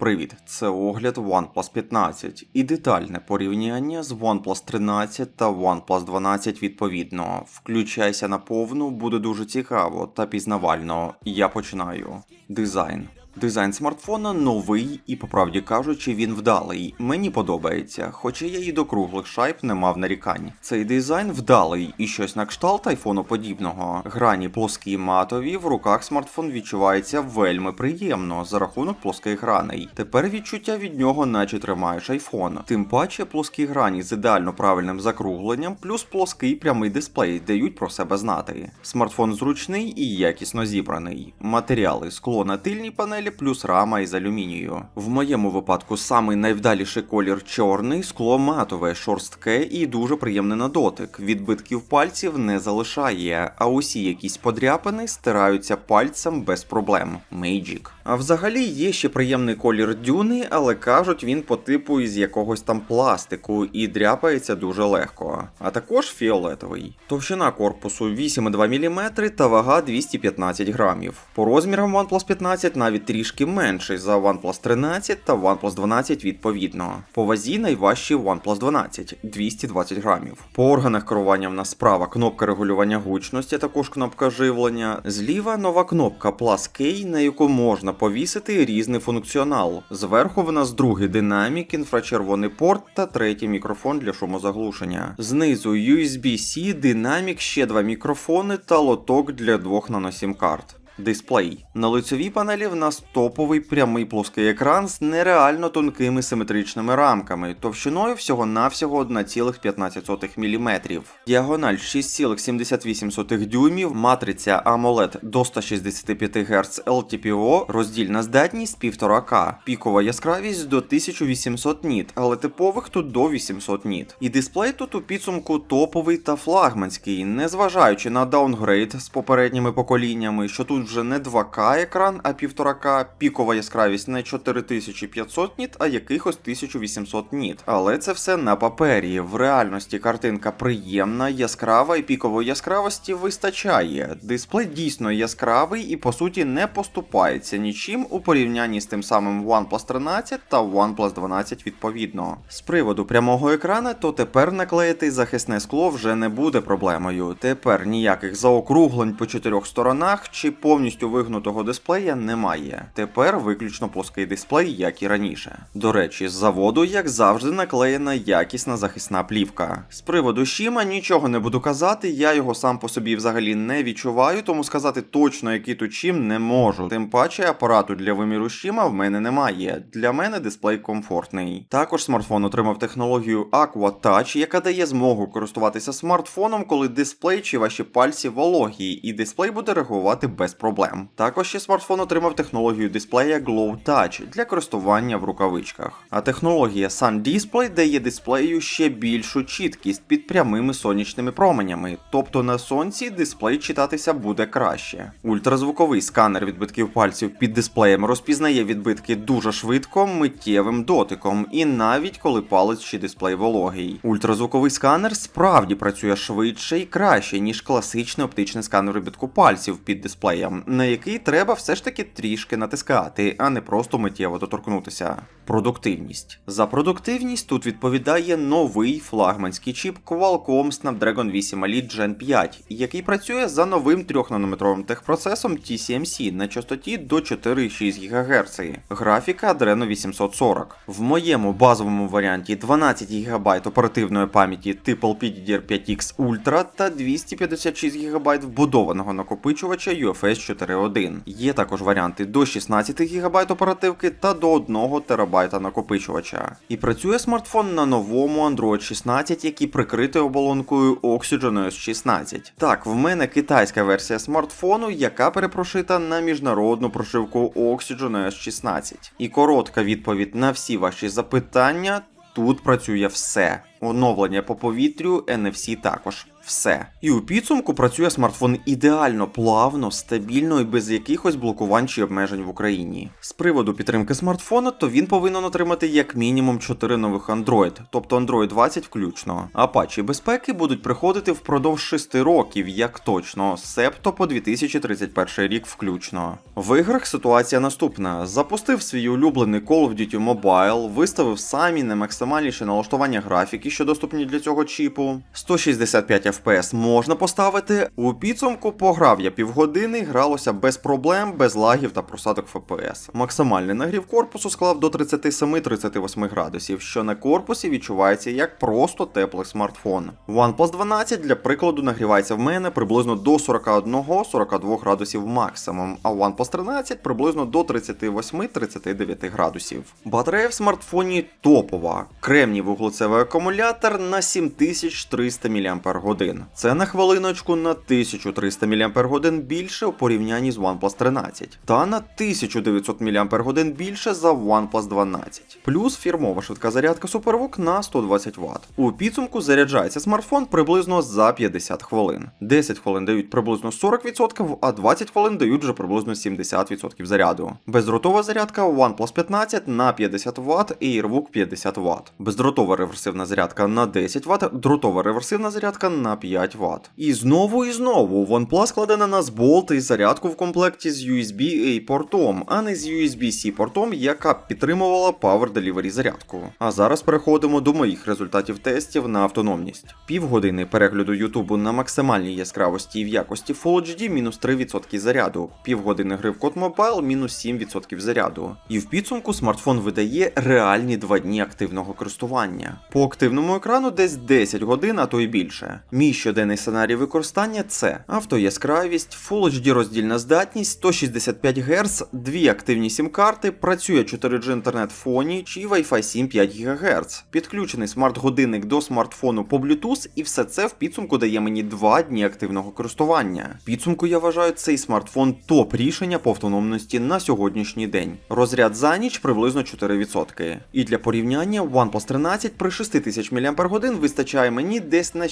Привіт, це огляд OnePlus 15 і детальне порівняння з OnePlus 13 та OnePlus 12 відповідно. Включайся на повну, буде дуже цікаво та пізнавально. Я починаю. Дизайн. Дизайн смартфона новий і, по правді кажучи, він вдалий. Мені подобається, хоча я і до круглих шайб не мав нарікань. Цей дизайн вдалий і щось на кшталт айфону подібного. Грані плоскі матові, в руках смартфон відчувається вельми приємно за рахунок плоских граней. Тепер відчуття від нього, наче тримаєш айфон. Тим паче плоскі грані з ідеально правильним закругленням, плюс плоский прямий дисплей дають про себе знати. Смартфон зручний і якісно зібраний. Матеріали скло на тильній панелі плюс рама із алюмінію. В моєму випадку самий найвдаліший колір чорний, скло матове, шорстке і дуже приємне на дотик. Відбитків пальців не залишає, а усі якісь подряпини стираються пальцем без проблем. Magic. А взагалі є ще приємний колір дюни, але кажуть він по типу із якогось там пластику і дряпається дуже легко. А також фіолетовий. Товщина корпусу 8,2 мм та вага 215 грамів. По розмірам OnePlus 15 навіть трішки менший за OnePlus 13 та OnePlus 12 відповідно. По вазі найважчий OnePlus 12 220 грамів. По органах керування в нас справа кнопка регулювання гучності, також кнопка живлення. Зліва нова кнопка Plus K, на яку можна повісити різний функціонал. Зверху в нас другий динамік, інфрачервоний порт та третій мікрофон для шумозаглушення. Знизу USB-C, динамік, ще два мікрофони та лоток для двох наносім карт. Дисплей. На лицевій панелі в нас топовий прямий плоский екран з нереально тонкими симетричними рамками, товщиною всього-навсього 1,15 мм. Діагональ 6,78 дюймів, матриця AMOLED до 165 Гц LTPO, роздільна здатність 1,5К, пікова яскравість до 1800 ніт, але типових тут до 800 ніт. І дисплей тут у підсумку топовий та флагманський, незважаючи на даунгрейд з попередніми поколіннями, що тут вже не 2К екран, а 1,5К, пікова яскравість не 4500 ніт, а якихось 1800 ніт. Але це все на папері. В реальності картинка приємна, яскрава і пікової яскравості вистачає. Дисплей дійсно яскравий і по суті не поступається нічим у порівнянні з тим самим OnePlus 13 та OnePlus 12 відповідно. З приводу прямого екрана, то тепер наклеїти захисне скло вже не буде проблемою. Тепер ніяких заокруглень по чотирьох сторонах чи повністю вигнутого дисплея немає. Тепер виключно плоский дисплей, як і раніше. До речі, з заводу, як завжди, наклеєна якісна захисна плівка. З приводу Шіма нічого не буду казати, я його сам по собі взагалі не відчуваю, тому сказати точно, який тут чим не можу. Тим паче апарату для виміру Шіма в мене немає. Для мене дисплей комфортний. Також смартфон отримав технологію Aqua Touch, яка дає змогу користуватися смартфоном, коли дисплей чи ваші пальці вологі, і дисплей буде реагувати без проблем. Також ще смартфон отримав технологію дисплея Glow Touch для користування в рукавичках. А технологія Sun Display дає дисплею ще більшу чіткість під прямими сонячними променями, тобто на сонці дисплей читатися буде краще. Ультразвуковий сканер відбитків пальців під дисплеєм розпізнає відбитки дуже швидко, миттєвим дотиком, і навіть коли палець чи дисплей вологий. Ультразвуковий сканер справді працює швидше і краще, ніж класичний оптичний сканер відбитку пальців під дисплеєм, на який треба все ж таки трішки натискати, а не просто миттєво доторкнутися. Продуктивність. За продуктивність тут відповідає новий флагманський чіп Qualcomm Snapdragon 8 Elite Gen 5, який працює за новим 3-нанометровим техпроцесом TSMC на частоті до 4,6 ГГц. Графіка Adreno 840. В моєму базовому варіанті 12 ГБ оперативної пам'яті типу LPDDR5X Ultra та 256 ГБ вбудованого накопичувача UFS 4.1. Є також варіанти до 16 ГБ оперативки та до 1 ТБ накопичувача. І працює смартфон на новому Android 16, який прикритий оболонкою Oxygen OS 16. Так, в мене китайська версія смартфону, яка перепрошита на міжнародну прошивку Oxygen OS 16. І коротка відповідь на всі ваші запитання. Тут працює все. Оновлення по повітрю NFC також. Все. І у підсумку працює смартфон ідеально, плавно, стабільно і без якихось блокувань чи обмежень в Україні. З приводу підтримки смартфона, то він повинен отримати як мінімум 4 нових Android, тобто Android 20 включно. А патчі безпеки будуть приходити впродовж 6 років, як точно, себто по 2031 рік включно. В іграх ситуація наступна: запустив свій улюблений Call of Duty Mobile, виставив самі наймаксимальніші налаштування графіки, що доступні для цього чіпу. 165 FPS можна поставити. У підсумку пограв я півгодини, гралося без проблем, без лагів та просадок FPS. Максимальний нагрів корпусу склав до 37-38 градусів, що на корпусі відчувається як просто теплий смартфон. OnePlus 12 для прикладу нагрівається в мене приблизно до 41-42 градусів максимум, а OnePlus 13 приблизно до 38-39 градусів. Батарея в смартфоні топова. Кремній вуглецевий акумулятор на 7300 мАч. Це на хвилиночку на 1300 мАч більше у порівнянні з OnePlus 13 та на 1900 мАч більше за OnePlus 12. Плюс фірмова швидка зарядка SuperVOOC на 120 Вт. У підсумку заряджається смартфон приблизно за 50 хвилин. 10 хвилин дають приблизно 40%, а 20 хвилин дають вже приблизно 70% заряду. Бездротова зарядка OnePlus 15 на 50 Вт і AirVOOC 50 Вт. Бездротова реверсивна зарядка на 10 Вт, дротова реверсивна зарядка на 5 Вт. І знову і знову OnePlus складе на нас болт і зарядку в комплекті з USB-A портом, а не з USB-C портом, яка підтримувала Power Delivery зарядку. А зараз переходимо до моїх результатів тестів на автономність. Півгодини перегляду Ютубу на максимальній яскравості і в якості Full HD мінус 3% заряду, півгодини гри в код Mobile мінус 7% заряду. І в підсумку смартфон видає реальні 2 дні активного користування. По активному екрану десь 10 годин, а то й більше. Мій щоденний сценарій використання це автояскравість, Full HD роздільна здатність, 165 Гц, дві активні сім-карти, працює 4G інтернет в фоні чи Wi-Fi 7 5 ГГц, підключений смарт-годинник до смартфону по Bluetooth, і все це в підсумку дає мені 2 дні активного користування. Підсумку я вважаю цей смартфон топ рішення по автономності на сьогоднішній день. Розряд за ніч приблизно 4%. І для порівняння OnePlus 13 при 6000 мАч вистачає мені десь на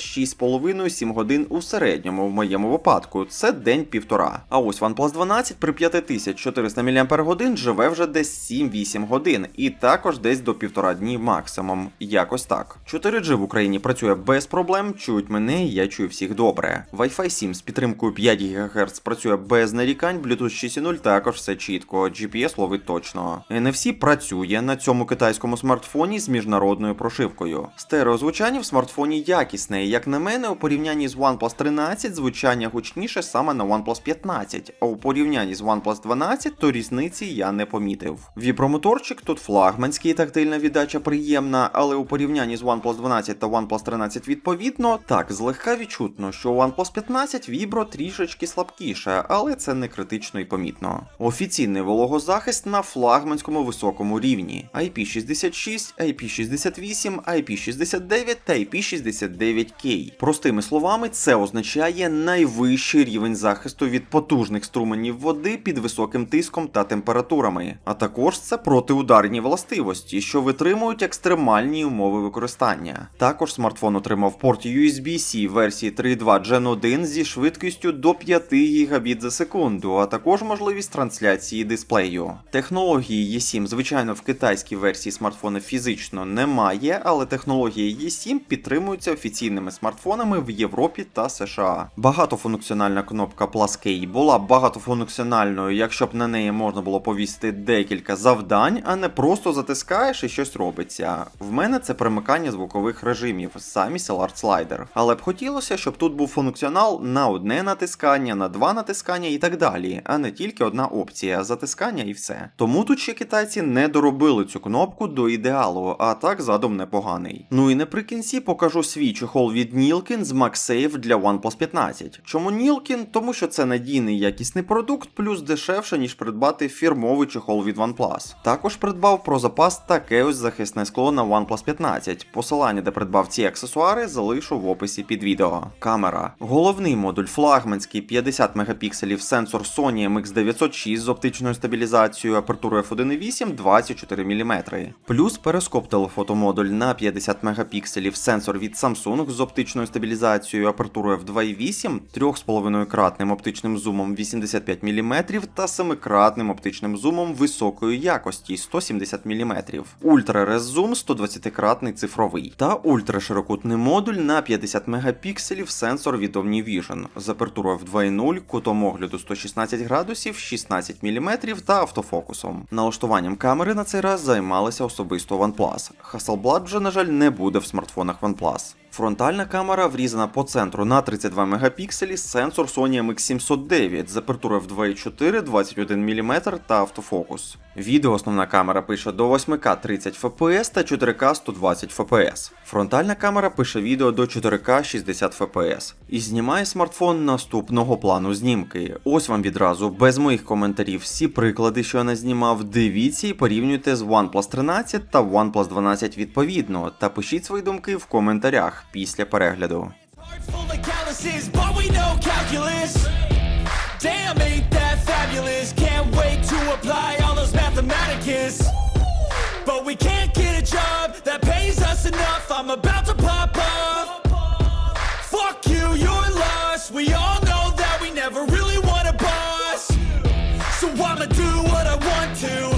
6,5-7 годин у середньому в моєму випадку. Це день півтора. А ось OnePlus 12 при 5400 мАч живе вже десь 7-8 годин, і також десь до півтора дні максимум. Якось так. 4G в Україні працює без проблем, чують мене, я чую всіх добре. Wi-Fi 7 з підтримкою 5 ГГц працює без нарікань, Bluetooth 6.0 також все чітко, GPS ловить точно. NFC працює на цьому китайському смартфоні з міжнародною прошивкою. Стереозвучання в смартфоні якісне, як на мене, у порівнянні з OnePlus 13 звучання гучніше саме на OnePlus 15, а у порівнянні з OnePlus 12 то різниці я не помітив. Вібромоторчик тут флагманський тактильна віддача приємна, але у порівнянні з OnePlus 12 та OnePlus 13 відповідно, так злегка відчутно, що у OnePlus 15 вібро трішечки слабкіше, але це не критично і помітно. Офіційний вологозахист на флагманському високому рівні IP66, IP68, IP69 та IP69K. Простими словами, це означає найвищий рівень захисту від потужних струменів води під високим тиском та температурами. А також це протиударні властивості, що витримують екстремальні умови використання. Також смартфон отримав порт USB-C версії 3.2 Gen 1 зі швидкістю до 5 Гбіт за секунду, а також можливість трансляції дисплею. Технології E7, звичайно, в китайській версії смартфона фізично немає, але технологія E7 підтримується офіційними смартфонами в Європі та США. Багатофункціональна кнопка Plus K була багатофункціональною, якщо б на неї можна було повісити декілька завдань, а не просто затискаєш і щось робиться. В мене це примикання звукових режимів, самі Art Slider. Але б хотілося, щоб тут був функціонал на одне натискання, на два натискання і так далі, а не тільки одна опція затискання і все. Тому тут ще китайці не доробили цю кнопку до ідеалу, а так задум непоганий. Ну і наприкінці покажу свій чохол від Nilkin з MagSafe для OnePlus 15. Чому Nilkin? Тому що це надійний якісний продукт, плюс дешевше, ніж придбати фірмовий чохол від OnePlus. Також придбав про запас таке ось захисне скло на OnePlus 15. Посилання, де придбав ці аксесуари, залишу в описі під відео. Камера. Головний модуль флагманський 50 мегапікселів сенсор Sony MX906 з оптичною стабілізацією, апертурою f1.8 24 мм. Плюс перископ телефотомодуль на 50 мегапікселів сенсор від Samsung з оптичною стабілізацією стабілізацією апертурою f2.8, 3,5-кратним оптичним зумом 85 мм та 7-кратним оптичним зумом високої якості 170 мм, ультрарез зум 120-кратний цифровий та ультраширокутний модуль на 50 мегапікселів сенсор від OmniVision з апертурою f2.0, кутом огляду 116 градусів, 16 мм та автофокусом. Налаштуванням камери на цей раз займалися особисто OnePlus. Hasselblad вже, на жаль, не буде в смартфонах OnePlus. Фронтальна камера врізана по центру на 32 мегапікселі, сенсор Sony MX709 з апертурою в 2.4, 21 мм та автофокус. Відео основна камера пише до 8К 30 FPS та 4К 120 FPS. Фронтальна камера пише відео до 4К 60 FPS. І знімає смартфон наступного плану знімки. Ось вам відразу, без моїх коментарів, всі приклади, що я не знімав, дивіться і порівнюйте з OnePlus 13 та OnePlus 12 відповідно, та пишіть свої думки в коментарях після перегляду. But we can't get a job that pays us enough. I'm about to pop off. Fuck you, you're lost. We all know that we never really want a boss. So I'ma do what I want to.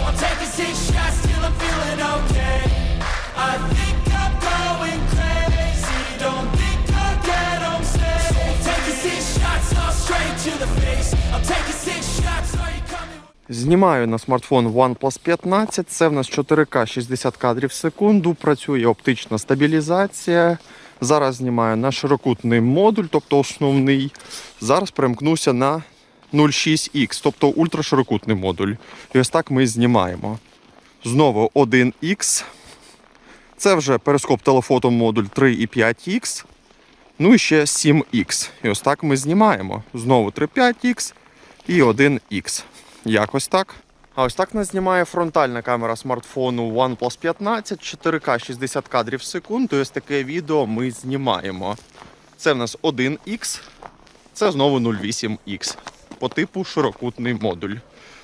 Знімаю на смартфон OnePlus 15. Це в нас 4К 60 кадрів в секунду. Працює оптична стабілізація. Зараз знімаю на широкутний модуль, тобто основний. Зараз перемкнуся на 06X, тобто ультраширокутний модуль. І ось так ми знімаємо. Знову 1X. Це вже перископ телефото модуль 3 і 5X. Ну і ще 7X. І ось так ми знімаємо. Знову 3,5X і 1X. Якось так. А ось так нас знімає фронтальна камера смартфону OnePlus 15, 4К 60 кадрів в секунду. І ось таке відео ми знімаємо. Це в нас 1X, це знову 08X. По типу широкутний модуль.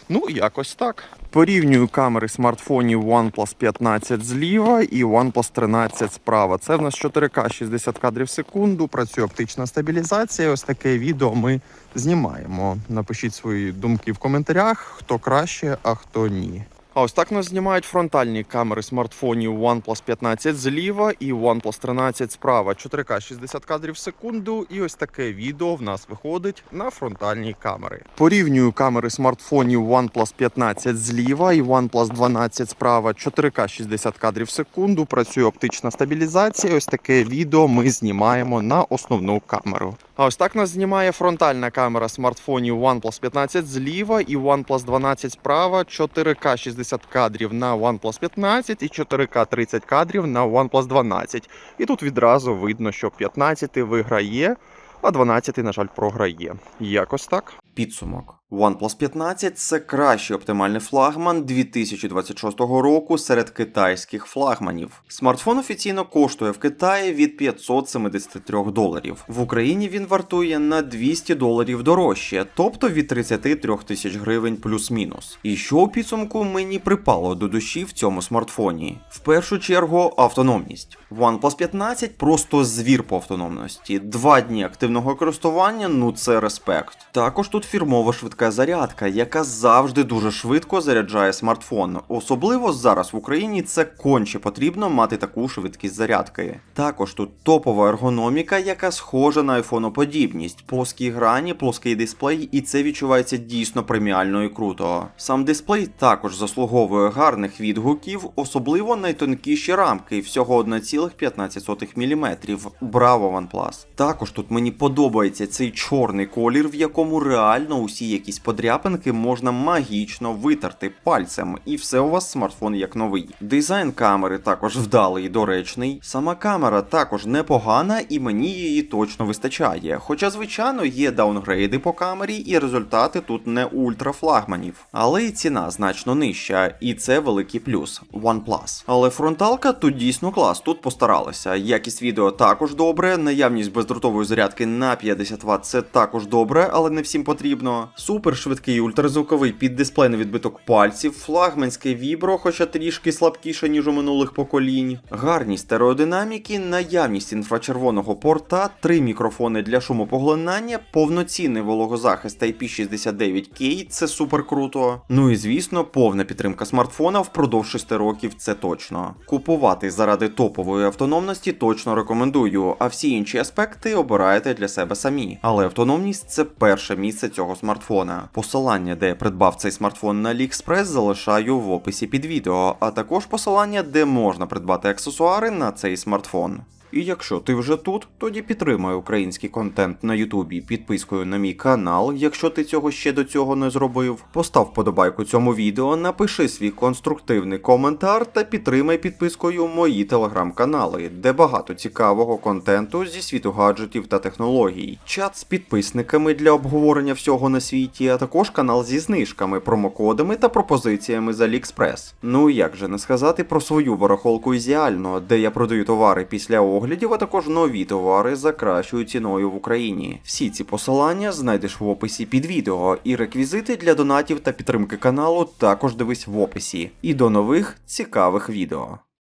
Ну, якось так. Порівнюю камери смартфонів OnePlus 15 зліва і OnePlus 13 справа. Це в нас 4К 60 кадрів в секунду, працює оптична стабілізація. Ось таке відео ми знімаємо. Напишіть свої думки в коментарях, хто краще, а хто ні. А ось так нас знімають фронтальні камери смартфонів OnePlus 15 зліва і OnePlus 13 справа. 4К 60 кадрів в секунду. І ось таке відео в нас виходить на фронтальні камери. Порівнюю камери смартфонів OnePlus 15 зліва і OnePlus 12 справа. 4К 60 кадрів в секунду. Працює оптична стабілізація. Ось таке відео ми знімаємо на основну камеру. А ось так нас знімає фронтальна камера смартфонів OnePlus 15 зліва і OnePlus 12 справа, 4К 60 кадрів на OnePlus 15 і 4К 30 кадрів на OnePlus 12. І тут відразу видно, що 15 виграє, а 12, на жаль, програє. Якось так. Підсумок. OnePlus 15 це кращий оптимальний флагман 2026 року серед китайських флагманів. Смартфон офіційно коштує в Китаї від 573 доларів. В Україні він вартує на 200 доларів дорожче, тобто від 33 тисяч гривень плюс-мінус. І що у підсумку мені припало до душі в цьому смартфоні? В першу чергу автономність. OnePlus 15 просто звір по автономності. Два дні активного користування, ну це респект. Також тут фірмова швидка зарядка, яка завжди дуже швидко заряджає смартфон. Особливо зараз в Україні це конче потрібно мати таку швидкість зарядки. Також тут топова ергономіка, яка схожа на айфоноподібність, плоскі грані, плоский дисплей, і це відчувається дійсно преміально і круто. Сам дисплей також заслуговує гарних відгуків, особливо найтонкіші рамки, всього 1,15 мм. Браво OnePlus! Також тут мені подобається цей чорний колір, в якому реально реально усі якісь подряпинки можна магічно витерти пальцем, і все у вас смартфон як новий. Дизайн камери також вдалий і доречний. Сама камера також непогана, і мені її точно вистачає. Хоча, звичайно, є даунгрейди по камері, і результати тут не ультрафлагманів. Але і ціна значно нижча, і це великий плюс OnePlus. Але фронталка тут дійсно клас, тут постаралися. Якість відео також добре, наявність бездротової зарядки на 50 Вт це також добре, але не всім потрібно. Супер швидкий ультразвуковий піддисплейний відбиток пальців, флагманське вібро, хоча трішки слабкіше, ніж у минулих поколінь. Гарні стереодинаміки, наявність інфрачервоного порта, три мікрофони для шумопоглинання, повноцінний вологозахист IP69K, це супер круто. Ну і звісно, повна підтримка смартфона впродовж 6 років це точно. Купувати заради топової автономності точно рекомендую, а всі інші аспекти обираєте для себе самі. Але автономність це перше місце цього смартфона. Посилання, де я придбав цей смартфон на AliExpress, залишаю в описі під відео, а також посилання, де можна придбати аксесуари на цей смартфон. І якщо ти вже тут, тоді підтримай український контент на Ютубі підпискою на мій канал, якщо ти цього ще до цього не зробив. Постав подобайку цьому відео, напиши свій конструктивний коментар та підтримай підпискою мої телеграм-канали, де багато цікавого контенту зі світу гаджетів та технологій, чат з підписниками для обговорення всього на світі, а також канал зі знижками, промокодами та пропозиціями з AliExpress. Ну як же не сказати про свою барахолку ізіально, де я продаю товари після оглядів, а також нові товари за кращою ціною в Україні. Всі ці посилання знайдеш в описі під відео, і реквізити для донатів та підтримки каналу також дивись в описі. І до нових цікавих відео.